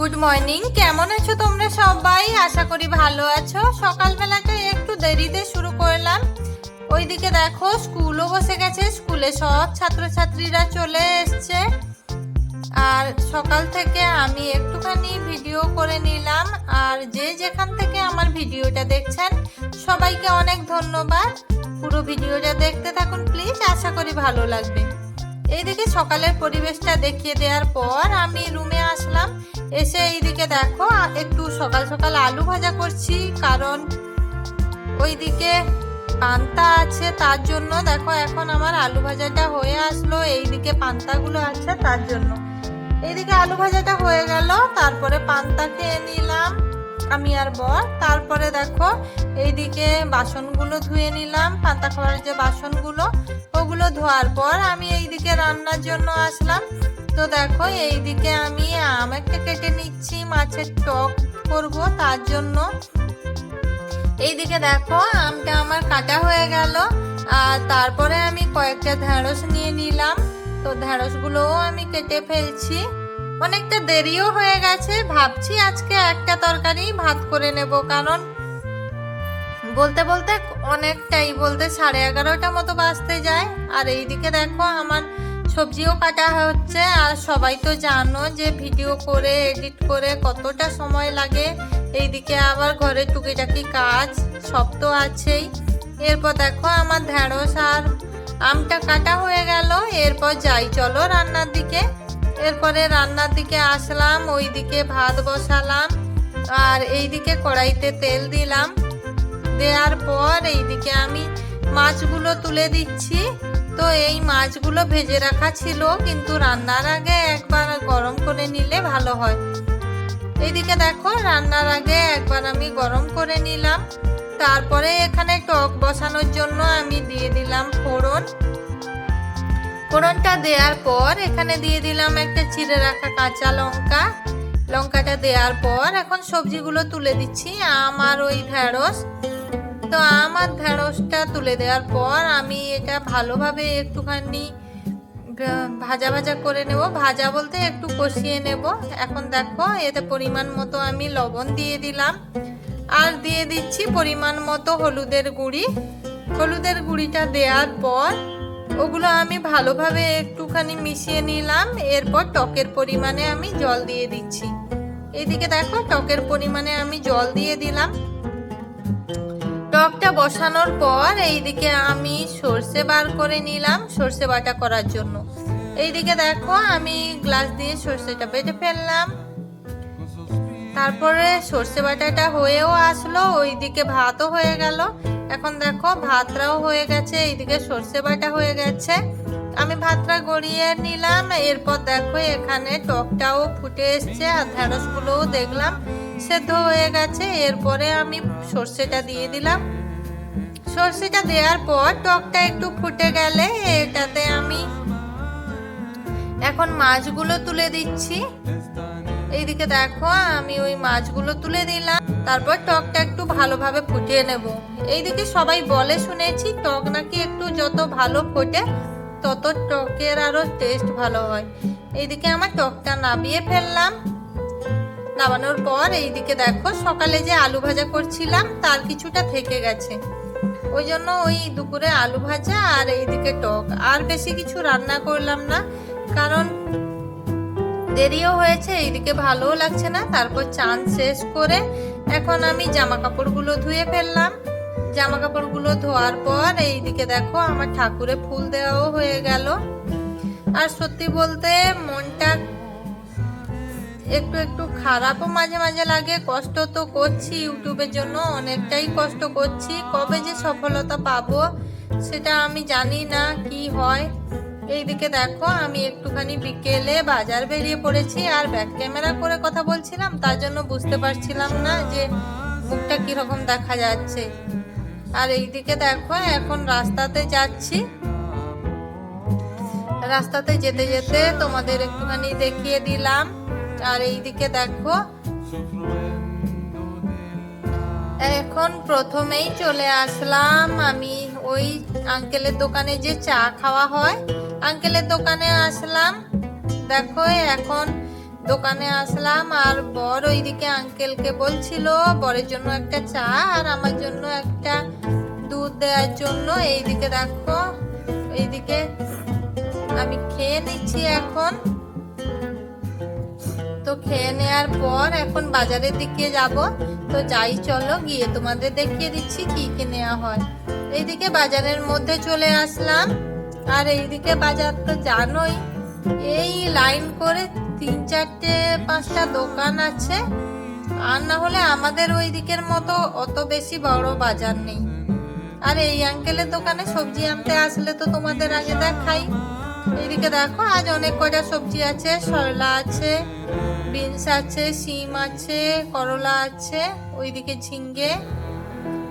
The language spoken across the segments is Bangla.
গুড মর্নিং কেমন আছো তোমরা সবাই? আশা করি ভালো আছো। সকালবেলাটা একটু দেরিতে শুরু করলাম। ওইদিকে দেখো, স্কুলও বসে গেছে, স্কুলে সব ছাত্রছাত্রীরা চলে এসছে। আর সকাল থেকে আমি একটুখানি ভিডিও করে নিলাম। আর যে যেখান থেকে আমার ভিডিওটা দেখছেন, সবাইকে অনেক ধন্যবাদ। পুরো ভিডিওটা দেখতে থাকুন প্লিজ আশা করি ভালো লাগবে। এইদিকে সকালের পরিবেশটা দেখিয়ে দেওয়ার পর আমি রুমে আসলাম। এসে এইদিকে দেখো, একটু সকাল সকাল আলু ভাজা করছি, কারণ ওইদিকে পান্তা আছে, তার জন্য দেখো এখন আমার আলু ভাজাটা হয়ে আসলো, এইদিকে পান্তাগুলো আছে তার জন্য। এইদিকে আলু ভাজাটা হয়ে গেল, তারপরে পান্তা খেয়ে নিলাম আমি আর বর। তারপরে দেখো, এইদিকে বাসনগুলো ধুয়ে নিলাম, পান্তা খাওয়ার যে বাসনগুলো ওগুলো ধোয়ার পর আমি এইদিকে রান্নার জন্য আসলাম। তো দেখো, এইদিকে আমি আম একটা কেটে নিচ্ছি, মাছের টক করব তার জন্য। এইদিকে দেখো, আমটা আমার কাটা হয়ে গেল। আর তারপরে আমি কয়েকটা ঢেঁড়স নিয়ে নিলাম। তো ঢেঁড়সগুলোও আমি কেটে ফেলছি। অনেকটা দেরিও হয়ে গেছে, ভাবছি আজকে একটা তরকারি ভাত করে নেব, কারণ বলতে বলতে অনেকটাই, বলতে সাড়ে এগারোটা মতো বাজতে যায়। আর এইদিকে দেখো আমার সবজিও কাটা হচ্ছে, আর সবাই তো জানো যে ভিডিও করে, এডিট করে কতটা সময় লাগে। এইদিকে আবার ঘরে টুকিটাকি কাজ, সব তো আছেই। এরপর দেখো আমার ঢেঁড়স আর আমটা কাটা হয়ে গেল। এরপর যাই, চলো রান্নার দিকে। এরপরে রান্নার দিকে আসলাম, ওইদিকে ভাত বসালাম, আর এইদিকে কড়াইতে তেল দিলাম। দেওয়ার পর এইদিকে আমি মাছগুলো তুলে দিচ্ছি। তো এই মাছগুলো ভেজে রাখা ছিল, কিন্তু রান্নার আগে একবার গরম করে নিলে ভালো হয়। এইদিকে দেখো, রান্নার আগে একবার আমি গরম করে নিলাম। তারপরে এখানে টক বসানোর জন্য আমি দিয়ে দিলাম ফোড়ন। ফোড়নটা দেওয়ার পর এখানে দিয়ে দিলাম একটা চিড়ে রাখা কাঁচা লঙ্কা। লঙ্কাটা দেওয়ার পর এখন সবজিগুলো তুলে দিচ্ছি আমার ওই ঢেঁড়স তো আমার ঢেঁড়সটা তুলে দেওয়ার পর আমি এটা ভালোভাবে একটুখানি ভাজা ভাজা করে নেব। ভাজা বলতে একটু কষিয়ে নেব। এখন দেখো, এতে পরিমাণ মতো আমি লবণ দিয়ে দিলাম। আর দিয়ে দিচ্ছি পরিমাণ মতো হলুদের গুঁড়ি। হলুদের গুঁড়িটা দেওয়ার পর ওগুলো আমি ভালোভাবে একটুখানি মিশিয়ে নিলাম। এরপর টকের পরিমাণে আমি জল দিয়ে দিচ্ছি। এদিকে দেখো, টকের পরিমাণে আমি জল দিয়ে দিলাম। টকটা বসানোর পর এইদিকে আমি সর্ষে বার করে নিলাম সর্ষে বাটা করার জন্য। এইদিকে দেখো আমি গ্লাস দিয়ে সর্ষেটা বেটে ফেললাম। তারপরে সর্ষে বাটাটা হয়েও আসলো, ওইদিকে ভাতও হয়ে গেল। এখন দেখো ভাতটাও হয়ে গেছে, এইদিকে সর্ষে বাটা হয়ে গেছে। আমি ভাতটা গড়িয়ে নিলাম, এরপর দেখো এখানে টকটাও ফুটে এসছে আর ঢেঁড়সগুলোও দেখলাম। সেদ্ধ হয়ে গেছে। এরপরে আমি সর্ষেটা দিয়ে দিলাম। সর্ষেটা দেওয়ার পর টকটা একটু ফুটে গেলে এটাতে আমি এখন মাছগুলো তুলে দিচ্ছি। এইদিকে দেখো, আমি ওই মাছগুলো তুলে দিলাম। তারপর টকটা একটু ভালোভাবে ফুটিয়ে নেব। এইদিকে সবাই বলে শুনেছি, টক নাকি একটু যত ভালো ফোটে, তত টকের আরও টেস্ট ভালো হয়। এইদিকে আমার টকটা নামিয়ে ফেললাম। নামানোর পর এইদিকে দেখো, সকালে যে আলু ভাজা করছিলাম, তার কিছুটা থেকে গেছে। ওই জন্য ওই দুপুরে আলু ভাজা আর এইদিকে টক। আর বেশি কিছু রান্না করলাম না, কারণ দেরিও হয়েছে, এইদিকে ভালোও লাগছে না। তারপর চান শেষ করে এখন আমি জামা কাপড়গুলো ধুয়ে ফেললাম। জামা কাপড়গুলো ধোয়ার পর এইদিকে দেখো, আমার ঠাকুরে ফুল দেওয়াও হয়ে গেল। আর সত্যি বলতে মনটা একটু একটু খারাপও মাঝে মাঝে লাগে, কষ্ট তো করছি ইউটিউবের জন্য, অনেকটাই কষ্ট করছি। কবে যে সফলতা পাবো সেটা আমি জানি না কি হয়। এইদিকে দেখো, আমি একটুখানি বিকেলে বাজার বেরিয়ে পড়েছি, আর ব্যাক ক্যামেরা করে কথা বলছিলাম, তার জন্য বুঝতে পারছিলাম না যে মুখটা কীরকম দেখা যাচ্ছে। আর এইদিকে দেখো, এখন রাস্তাতে যাচ্ছি। রাস্তাতে যেতে যেতে তোমাদের একটুখানি দেখিয়ে দিলাম। আর এইদিকে দেখো। এখন প্রথমেই চলে আসলাম আমি ওই আঙ্কেলের দোকানে যে চা খাওয়া হয়। আঙ্কেলের দোকানে আসলাম। দেখো, এখন দোকানে আসলাম আর বর ওইদিকে আঙ্কেলকে বলছিল, বরের জন্য একটা চা আর আমার জন্য একটা দুধ দেওয়ার জন্য। এইদিকে দেখো, এইদিকে আমি খেয়ে নিচ্ছি এখন। তো খেয়ে নেওয়ার পর এখন বাজারের দিকে যাব। তো যাই, চলো গিয়ে তোমাদের দেখিয়ে দিচ্ছি কি কি নেওয়া হয়। এইদিকে বাজারের মধ্যে চলে আসলাম। আর এইদিকে বাজার তো জানোই, এই লাইন করে তিন চারটে, পাঁচটা দোকান আছে। আর না হলে আমাদের ওই দিকের মতো অত বেশি বড় বাজার নেই। আর এই আঙ্কেলের দোকানে সবজি আনতে আসলে তো তোমাদের আগে দেখাই। এইদিকে দেখো, আজ অনেক কয়টা সবজি আছে সরলা আছে বিনস আছে সিম আছে, করলা আছে, ওইদিকে ঝিঙ্গে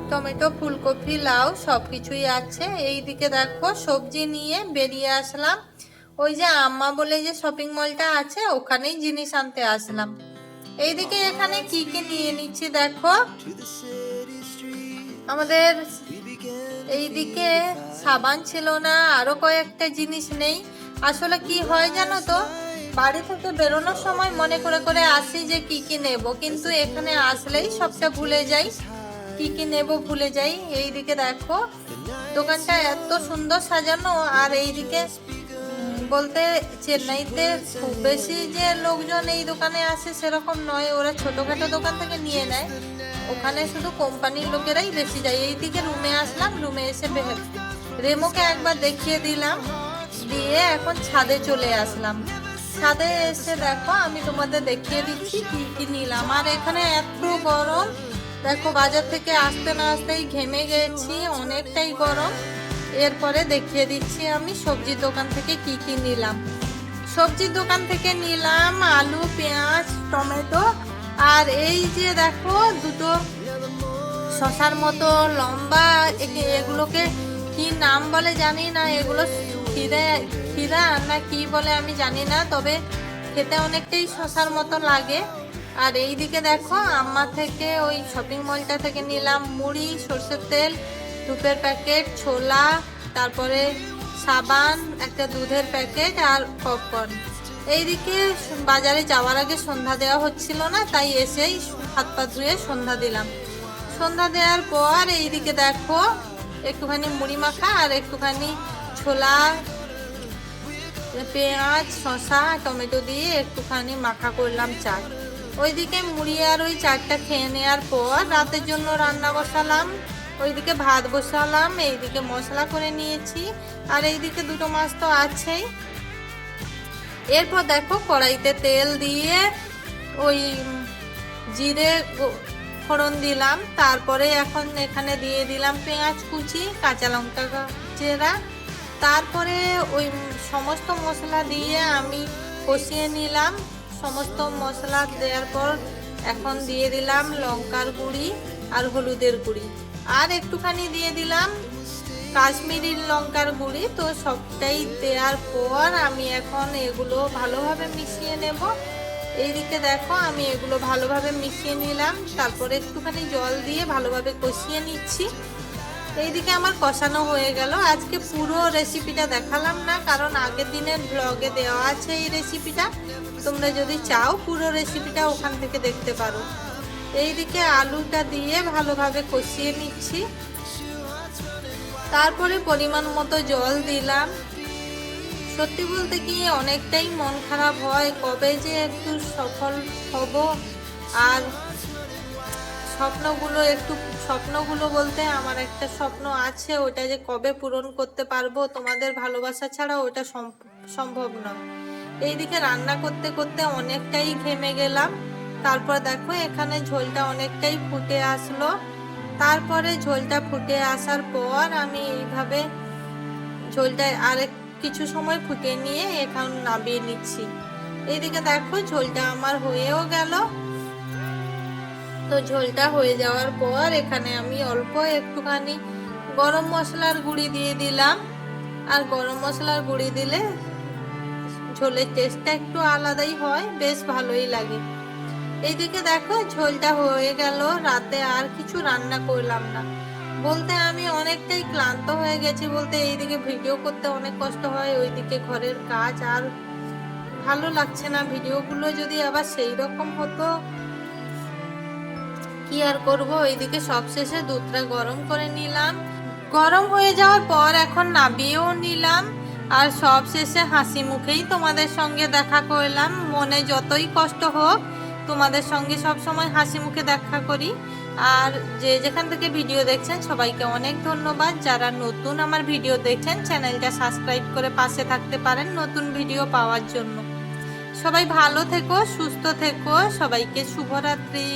টমেটো, ফুলকপি, লাউ সব কিছুই আছে। এইদিকে দেখো সবজি নিয়ে বেরিয়ে আসলাম। ওই যে আম্মা বলে যে শপিং মলটা আছে, ওখানেই জিনিস আনতে আসলাম। এইদিকে এখানে কি কি নিয়ে নিচ্ছি দেখো। আমাদের এইদিকে সাবান ছিল না, আরও কয়েকটা জিনিস নেই। আসলে কি হয় জানো তো বাড়ি থেকে বেরোনোর সময় মনে করে করে আসি যে কি কি নেব। কিন্তু এখানে আসলেই সবটা ভুলে যাই। কি কি নেব ভুলে যাই। এইদিকে দেখো দোকানটা এত সুন্দর সাজানো আর এইদিকে উম, বলতে চেন্নাইতে খুব বেশি যে লোকজন এই দোকানে আসে সেরকম নয়। ওরা ছোটখাটো দোকান থেকে নিয়ে নেয়। ওখানে শুধু কোম্পানির লোকেরাই বেশি যায়। এইদিকে রুমে আসলাম রুমে এসে রেমোকে একবার দেখিয়ে দিলাম। দিয়ে এখন ছাদে চলে আসলাম। ছাদে এসে দেখো, আমি তোমাদের দেখিয়ে দিচ্ছি কি কি নিলাম। আর এখানে এত গরম, দেখো বাজার থেকে আসতে না আসতেই ঘেমে গেছি, অনেকটাই গরম। এরপরে দেখিয়ে দিচ্ছি আমি সবজির দোকান থেকে কি কি নিলাম। সবজির দোকান থেকে নিলাম আলু, পেঁয়াজ, টমেটো, আর এই যে দেখো দুটো শশার মতো লম্বা এগুলোকে কি নাম বলে জানি না, এগুলো খিরে খিরা না কি বলে আমি জানি না, তবে খেতে অনেকটাই শশার মতো লাগে। আর এই দিকে দেখো, আম্মা থেকে ওই শপিং মলটা থেকে নিলাম মুড়ি, সর্ষের তেল ধূপের প্যাকেট, ছোলা, তারপরে সাবান, একটা দুধের প্যাকেট আর পপকর্ন এইদিকে বাজারে যাওয়ার আগে সন্ধ্যা দেওয়া হচ্ছিল না, তাই এসেই হাত পা ধুয়ে সন্ধ্যা দিলাম। সন্ধ্যা দেওয়ার পর এইদিকে দেখো, একটুখানি মুড়ি মাখা আর একটুখানি ছোলা পেঁয়াজ, শসা, টমেটো দিয়ে একটুখানি মাখা করলাম চাট। ওইদিকে মুড়ি আর ওই চাটটা খেয়ে নেওয়ার পর রাতের জন্য রান্না বসালাম, ওইদিকে ভাত বসালাম, এইদিকে মশলা করে নিয়েছি, আর এইদিকে দুটো মাছ তো আছেই। এরপর দেখো কড়াইতে তেল দিয়ে ওই জিরে ফোড়ন দিলাম, তারপরে এখন এখানে দিয়ে দিলাম পেঁয়াজ কুচি, কাঁচা লঙ্কা চেরা, তারপরে ওই সমস্ত মশলা দিয়ে আমি কষিয়ে নিলাম। সমস্ত মশলা দেওয়ার পর এখন দিয়ে দিলাম লঙ্কার গুঁড়ি আর হলুদের গুঁড়ি। আর একটুখানি দিয়ে দিলাম কাশ্মীরি লঙ্কার গুঁড়ি। তো সবটাই দেওয়ার পর আমি এখন এগুলো ভালোভাবে মিশিয়ে নেব। এইদিকে দেখো আমি এগুলো ভালোভাবে মিশিয়ে নিলাম। তারপরে একটুখানি জল দিয়ে ভালোভাবে কষিয়ে নিচ্ছি। এইদিকে আমার কষানো হয়ে গেল। আজকে পুরো রেসিপিটা দেখালাম না, কারণ আগের দিনের ব্লগে দেওয়া আছে এই রেসিপিটা তোমরা যদি চাও পুরো রেসিপিটা ওখান থেকে দেখতে পারো। এইদিকে আলুটা দিয়ে ভালোভাবে কষিয়ে নিচ্ছি। তারপরে পরিমাণ মতো জল দিলাম। সত্যি বলতে কি, অনেকটাই মন খারাপ হয় কবে যে একটু সফল হব আর স্বপ্নগুলো, একটু স্বপ্নগুলো বলতে আমার একটা স্বপ্ন আছে ওটা যে কবে পূরণ করতে পারব, তোমাদের ভালোবাসা ছাড়া ওটা সম- সম্ভব নয়। এইদিকে রান্না করতে করতে অনেকটাই ঘেমে গেলাম। তারপর দেখো, এখানে ঝোলটা অনেকটাই ফুটে আসলো। তারপরে ঝোলটা ফুটে আসার পর আমি এইভাবে ঝোলটা আরেক কিছু সময় ফুটিয়ে নিয়ে এখন নামিয়ে নিচ্ছি। এইদিকে দেখো, ঝোলটা আমার হয়েও গেল। তো ঝোলটা হয়ে যাওয়ার পর এখানে আমি অল্প একটুখানি গরম মশলার গুঁড়ি দিয়ে দিলাম। আর গরম মশলার গুঁড়ি দিলে ঝোলের টেস্টটা একটু আলাদাই হয়, বেশ ভালোই লাগে। এইদিকে দেখো, ঝোলটা হয়ে গেল, রাতে আর কিছু রান্না করলাম না। বলতে আমি অনেকটাই ক্লান্ত হয়ে গেছি বলতে এইদিকে ভিডিও করতে অনেক কষ্ট হয়, ওইদিকে ঘরের কাজ আর ভালো লাগছে না। ভিডিওগুলো যদি আবার সেই রকম হতো কি আর করব? ওইদিকে সবশেষে দুধটা গরম করে নিলাম। গরম হয়ে যাওয়ার পর এখন নাবিয়েও নিলাম। আর সব শেষে হাসি মুখেই তোমাদের সঙ্গে দেখা করলাম। মনে যতই কষ্ট হোক, তোমাদের সঙ্গে সব সময় হাসি মুখে দেখা করি। আর যে যেখান থেকে ভিডিও দেখছেন, সবাইকে অনেক ধন্যবাদ। যারা নতুন আমার ভিডিও দেখছেন, চ্যানেলটা সাবস্ক্রাইব করে পাশে থাকতে পারেন নতুন ভিডিও পাওয়ার জন্য। সবাই ভালো থেকো, সুস্থ থেকো, সবাইকে শুভরাত্রি।